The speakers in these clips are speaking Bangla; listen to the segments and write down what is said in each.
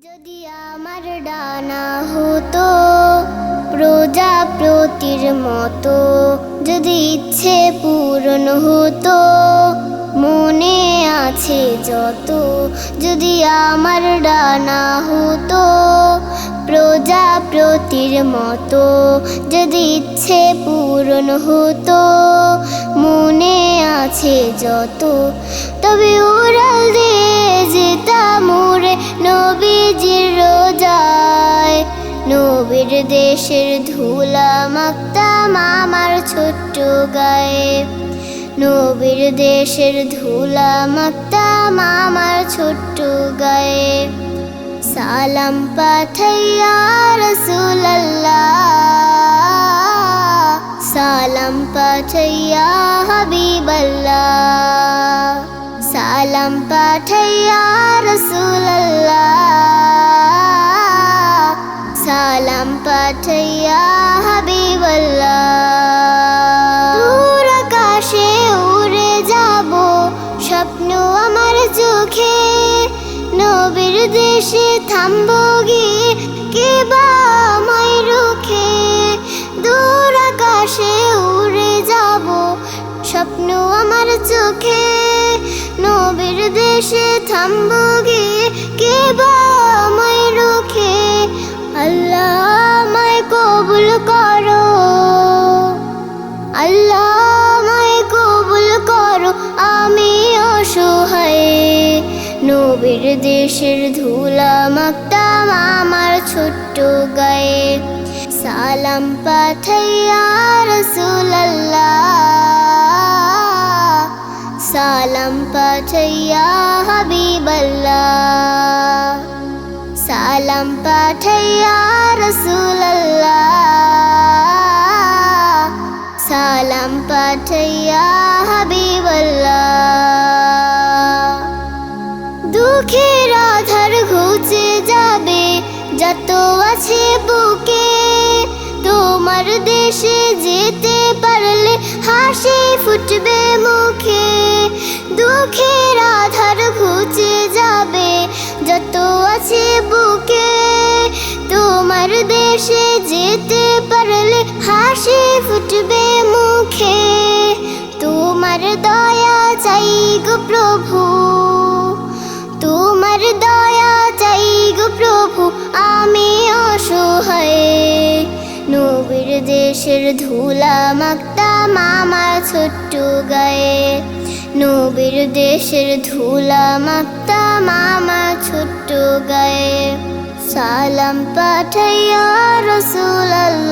যদি আমার ডানা হতো প্রজাপতির মতো, যদি ইচ্ছে পূরণ হতো, মনে আছে যত, যদি আমার ডানা হতো প্রজাপতির মতো, যদি ইচ্ছে পূরণ হতো, মনে আছে যত, তবে উড়াল দিয়ে নবীজির রোজায়, নবীর দেশের ধুলা মাখতাম আমার ছোট্ট গায়ে। নবীর দেশের ধুলা মাখতাম আমার ছোট্ট গায়ে। সালাম পাঠাইয়া রসুল্লাহ সালাম পাঠাইয়া হাবিবাল্লাহ, সালাম পাঠাইয়া রসুল্লাহ দেশে থামবো গিয়ে, কে বা আমায় রুখে? দূর আকাশে উড়ে যাব স্বপ্ন আমার চোখে। নবীর দেশে থামবো গিয়ে, কে বা আমায় রুখে? আল্লাহ নবীর দেশের ধুলা মাখতাম আমার ছোট্ট গায়ে। সালাম পাঠাইয়া রসুল্লাহ সালাম পাঠাইয়া হাবিবাল্লাহ। সালাম পাঠাইয়া রসুল্লাহ সালাম পাঠাইয়া হাবিবাল্লাহ। দুঃখের আধার ঘুচে যাবে, যত আছে বুকে। তোমার দেশে যেতে পারলে হাসি ফুটবে মুখে। দুঃখের আধার ঘুচে যাবে, যত আছে বুকে। তোমার দেশে যেতে পারলে হাসি ফুটবে মুখে। তোমার দয়া চাই গো প্রভু। দেশের ধুলা মাখতাম আমার ছোট্ট গায়ে। নবীর দেশের ধুলা মাখতাম আমার ছোট্ট গায়ে। সালাম পাঠাইয়া রসুল্লাহ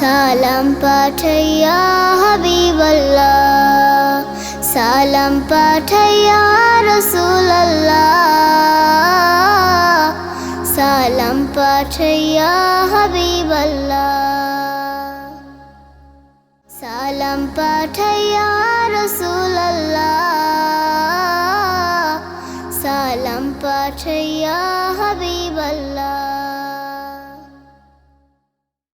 সালাম পাঠাইয়া হাবিবাল্লাহ। সালাম পাঠাইয়া পাঠাইয়া হাবিবাল্লাহ। সালাম পাঠাইয়া রসুল্লাহ সালাম পাঠাইয়া হাবিবাল্লাহ।